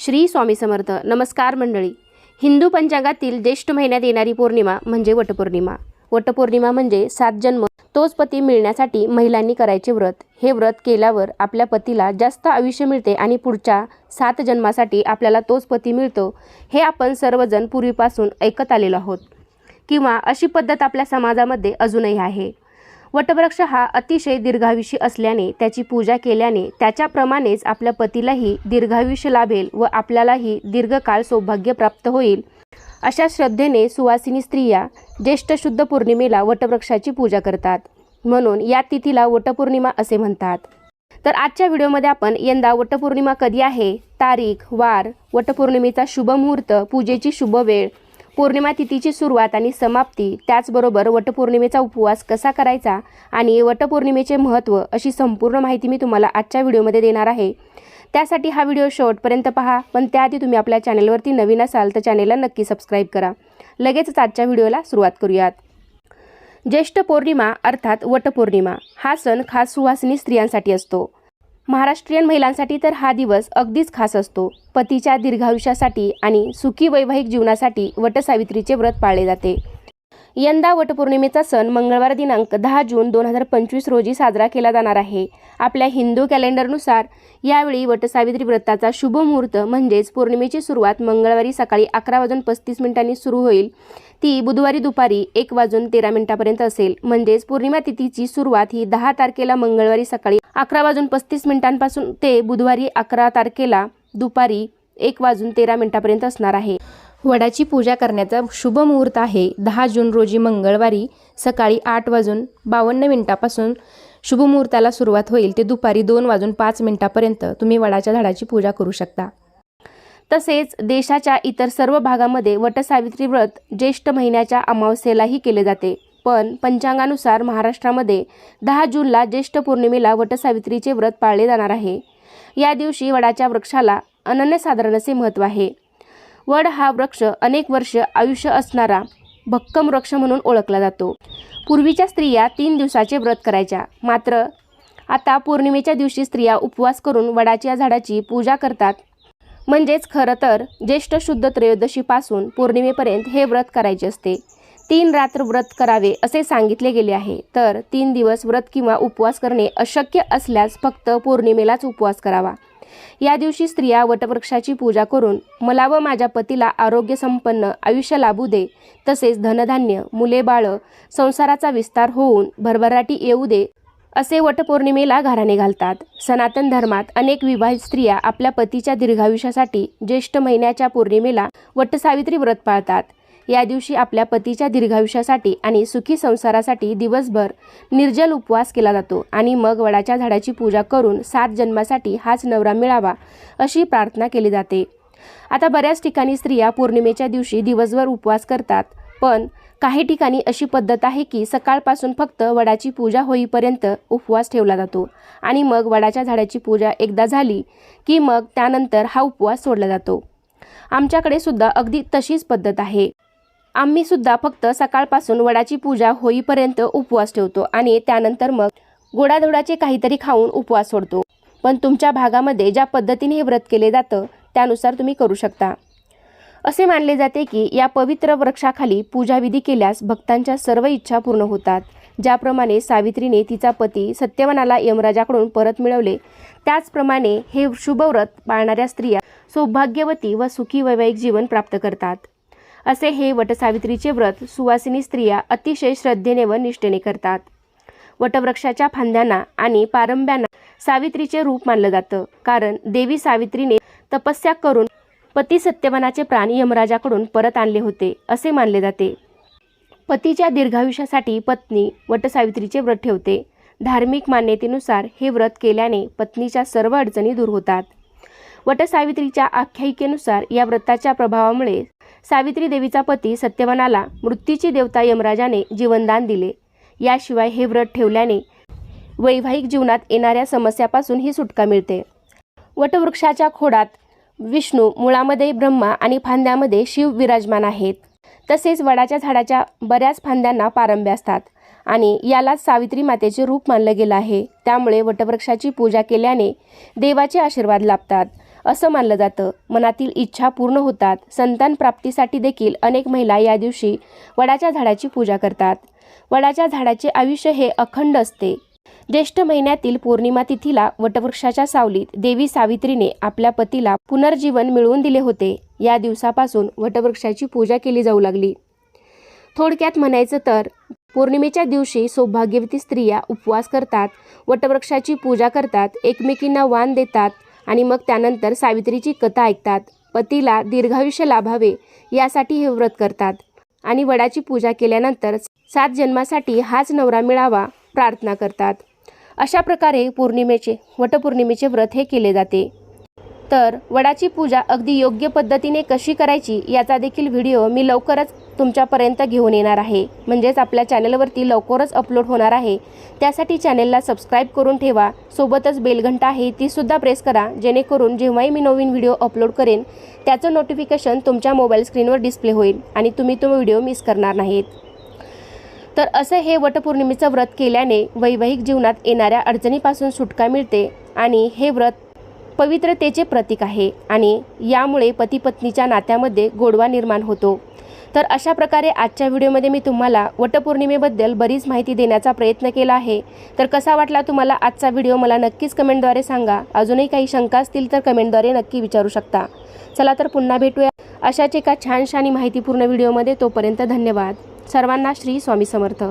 श्री स्वामी समर्थ. नमस्कार मंडळी. हिंदू पंचांगातील ज्येष्ठ महिन्यात येणारी पौर्णिमा म्हणजे वटपौर्णिमा. वटपौर्णिमा म्हणजे सात जन्म. तोच पती मिळण्यासाठी महिलांनी करायचे व्रत. हे व्रत केल्यावर आपल्या पतीला जास्त आयुष्य मिळते आणि पुढच्या सात जन्मासाठी आपल्याला तोच पती मिळतो. हे आपण सर्वजण पूर्वीपासून ऐकत आलेलो आहोत. किंवा अशी पद्धत आपल्या समाजामध्ये अजूनही आहे. वटवृक्ष हा अतिशय दीर्घायुषी असल्याने त्याची पूजा केल्याने त्याच्याप्रमाणेच आपल्या पतीलाही दीर्घायुष्य लाभेल व आपल्यालाही दीर्घकाळ सौभाग्य प्राप्त होईल. अशा श्रद्धेने सुवासिनी स्त्रिया ज्येष्ठ शुद्ध पौर्णिमेला वटवृक्षाची पूजा करतात. म्हणून या तिथीला वटपौर्णिमा असे म्हणतात. तर आजच्या व्हिडिओमध्ये आपण यंदा वटपौर्णिमा कधी आहे? तारीख वार वटपौर्णिमेचा शुभ मुहूर्त पूजेची शुभ वेळ पौर्णिमा तिथीची सुरुवात आणि समाप्ती त्याचबरोबर वटपौर्णिमेचा उपवास कसा करायचा आणि वटपौर्णिमेचे महत्त्व अशी संपूर्ण माहिती मी तुम्हाला आजच्या व्हिडिओमध्ये देणार आहे. त्यासाठी हा व्हिडिओ शेवटपर्यंत पहा पण त्याआधी तुम्ही आपल्या चॅनलवरती नवीन असाल तर चॅनेलला नक्की सबस्क्राईब करा. लगेचच आजच्या व्हिडिओला सुरुवात करूयात. ज्येष्ठ पौर्णिमा अर्थात वटपौर्णिमा हा सण खास सुवासिनी स्त्रियांसाठी असतो. महाराष्ट्रीयन महिलांसाठी तर हा दिवस अगदीच खास असतो. पतीच्या दीर्घायुष्यासाठी आणि सुखी वैवाहिक जीवनासाठी वटसावित्रीचे व्रत पाळले जाते. यंदा वटपौर्णिमेचा सण मंगळवार दिनांक दहा जून दोन हजार पंचवीस रोजी साजरा केला जाणार आहे. आपल्या हिंदू कॅलेंडरनुसार यावेळी वटसावित्री व्रताचा शुभ मुहूर्त म्हणजेच पौर्णिमेची सुरुवात मंगळवारी सकाळी अकरा वाजून पस्तीस मिनिटांनी सुरू होईल. ती बुधवारी दुपारी एक वाजून तेरा मिनिटापर्यंत असेल. म्हणजेच पौर्णिमा तिथीची सुरुवात ही दहा तारखेला मंगळवारी सकाळी अकरा वाजून पस्तीस मिनिटांपासून ते बुधवारी अकरा तारखेला दुपारी एक वाजून तेरा मिनिटापर्यंत असणार आहे. वडाची पूजा करण्याचा शुभ मुहूर्त आहे. दहा जून रोजी मंगळवारी सकाळी आठ वाजून बावन्न मिनिटापासून शुभ मुहूर्ताला सुरुवात होईल. ते दुपारी दोन वाजून पाच मिनिटापर्यंत तुम्ही वडाच्या झाडाची पूजा करू शकता. तसेच देशाच्या इतर सर्व भागामध्ये वटसावित्री व्रत ज्येष्ठ महिन्याच्या अमावस्येलाही केले जाते. पण पंचांगानुसार महाराष्ट्रामध्ये दहा जूनला ज्येष्ठ पौर्णिमेला वटसावित्रीचे व्रत पाळले जाणार आहे. या दिवशी वडाच्या वृक्षाला अनन्यसाधारण असे महत्त्व आहे. वड हा वृक्ष अनेक वर्ष आयुष्य असणारा भक्कम वृक्ष म्हणून ओळखला जातो. पूर्वीच्या स्त्रिया तीन दिवसाचे व्रत करायच्या. मात्र आता पौर्णिमेच्या दिवशी स्त्रिया उपवास करून वडाच्या झाडाची पूजा करतात. म्हणजेच खरं तर ज्येष्ठ शुद्ध त्रयोदशीपासून पौर्णिमेपर्यंत हे व्रत करायचे असते. तीन रात्र व्रत करावे असे सांगितले गेले आहे. तर तीन दिवस व्रत किंवा उपवास करणे अशक्य असल्यास फक्त पौर्णिमेलाच उपवास करावा. या दिवशी स्त्रिया वटवृक्षाची पूजा करून मला व माझ्या पतीला आरोग्य संपन्न आयुष्य लाभू दे तसेच धनधान्य मुले बाळं संसाराचा विस्तार होऊन भरभराटी येऊ दे असे वटपौर्णिमेला घराणे घालतात. सनातन धर्मात अनेक विवाहित स्त्रिया आपल्या पतीच्या दीर्घायुष्यासाठी ज्येष्ठ महिन्याच्या पौर्णिमेला वटसावित्री व्रत पाळतात. या दिवशी आपल्या पतीच्या दीर्घायुष्यासाठी आणि सुखी संसारासाठी दिवसभर निर्जल उपवास केला जातो आणि मग वडाच्या झाडाची पूजा करून सात जन्मासाठी हाच नवरा मिळावा अशी प्रार्थना केली जाते. आता बऱ्याच ठिकाणी स्त्रिया पौर्णिमेच्या दिवशी दिवसभर उपवास करतात पण काही ठिकाणी अशी पद्धत आहे की सकाळपासून फक्त वडाची पूजा होईपर्यंत उपवास ठेवला जातो आणि मग वडाच्या झाडाची पूजा एकदा झाली की मग त्यानंतर हा उपवास सोडला जातो. आमच्याकडे सुद्धा अगदी तशीच पद्धत आहे. आम्ही सुद्धा फक्त सकाळपासून वडाची पूजा होईपर्यंत उपवास ठेवतो आणि त्यानंतर मग गोडाधोडाचे काहीतरी खाऊन उपवास सोडतो. पण तुमच्या भागामध्ये ज्या पद्धतीने हे व्रत केले जातं त्यानुसार तुम्ही करू शकता. असे मानले जाते की या पवित्र वृक्षाखाली पूजाविधी केल्यास भक्तांच्या सर्व इच्छा पूर्ण होतात. ज्याप्रमाणे सावित्रीने तिचा पती सत्यवनाला यमराजाकडून परत मिळवले त्याचप्रमाणे हे शुभव्रत पाळणाऱ्या स्त्रिया सौभाग्यवती व सुखी वैवाहिक जीवन प्राप्त करतात. असे हे वटसावित्रीचे व्रत सुवासिनी स्त्रिया अतिशय श्रद्धेने व निष्ठेने करतात. वटवृक्षाच्या फांद्यांना आणि पारंब्यांना सावित्रीचे रूप मानलं जातं. कारण देवी सावित्रीने तपस्या करून पती सत्यवनाचे प्राण यमराजाकडून परत आणले होते असे मानले जाते. पतीच्या दीर्घायुष्यासाठी पत्नी वटसावित्रीचे व्रत ठेवते. धार्मिक मान्यतेनुसार हे व्रत केल्याने पत्नीच्या सर्व अडचणी दूर होतात. वटसावित्रीच्या आख्यायिकेनुसार या व्रताच्या प्रभावामुळे सावित्री देवीचा पती सत्यवनाला मृत्यूची देवता यमराजाने जीवनदान दिले. याशिवाय हे व्रत ठेवल्याने वैवाहिक जीवनात येणाऱ्या समस्यापासून ही सुटका मिळते. वटवृक्षाच्या खोडात विष्णू मुळामध्ये ब्रह्मा आणि फांद्यामध्ये शिव विराजमान आहेत. तसेच वडाच्या झाडाच्या बऱ्याच फांद्यांना पारंब्या असतात आणि यालाच सावित्री मातेचे रूप मानलं गेलं आहे. त्यामुळे वटवृक्षाची पूजा केल्याने देवाचे आशीर्वाद लाभतात. असं मानलं जातं. मनातील इच्छा पूर्ण होतात. संतान प्राप्तीसाठी देखील अनेक महिला या दिवशी वडाच्या झाडाची पूजा करतात. वडाच्या झाडाचे आयुष्य हे अखंड असते. ज्येष्ठ महिन्यातील पौर्णिमा तिथीला वटवृक्षाच्या सावलीत देवी सावित्रीने आपल्या पतीला पुनर्जीवन मिळवून दिले होते. या दिवसापासून वटवृक्षाची पूजा केली जाऊ लागली. थोडक्यात म्हणायचं तर पौर्णिमेच्या दिवशी सौभाग्यवती स्त्रिया उपवास करतात वटवृक्षाची पूजा करतात एकमेकींना वाण देतात आणि मग त्यानंतर सावित्रीची कथा ऐकतात. पतीला दीर्घायुष्य लाभावे यासाठी हे व्रत करतात. आणि वडाची पूजा केल्यानंतर सात जन्मासाठी हाच नवरा मिळावा प्रार्थना करतात. अशा प्रकारे पौर्णिमेचे वटपौर्णिमेचे व्रत हे केले जाते. तर वडाची पूजा अगदी योग्य पद्धतीने कशी करायची याचा देखील व्हिडिओ मी लवकरच तुमच्यापर्यंत घेऊन येणार आहे. म्हणजेच आपल्या चॅनलवरती लवकरच अपलोड होणार आहे. त्यासाठी चॅनलला सबस्क्राईब करून ठेवा. सोबतच बेलघंटा आहे तीसुद्धा प्रेस करा जेणेकरून जेव्हाही मी नवीन व्हिडिओ अपलोड करेन त्याचं नोटिफिकेशन तुमच्या मोबाईल स्क्रीनवर डिस्प्ले होईल आणि तुम्ही तो व्हिडिओ मिस करणार नाहीत. तर असं हे वटपौर्णिमेचं व्रत केल्याने वैवाहिक जीवनात येणाऱ्या अडचणीपासून सुटका मिळते आणि हे व्रत पवित्रतेचे प्रतीक आहे आणि यामुळे पती पत्नीच्या नात्यामध्ये गोडवा निर्माण होतो. तर अशा प्रकारे आजच्या व्हिडिओमध्ये मी तुम्हाला वटपौर्णिमेबद्दल बरीच माहिती देण्याचा प्रयत्न केला आहे. तर कसा वाटला तुम्हाला आजचा व्हिडिओ मला नक्कीच कमेंटद्वारे सांगा. अजूनही काही शंका असतील तर कमेंटद्वारे नक्की विचारू शकता. चला तर पुन्हा भेटूया. अशाच एका छानशा आणि माहितीपूर्ण व्हिडिओमध्ये तोपर्यंत धन्यवाद. सर्वांना श्री स्वामी समर्थ.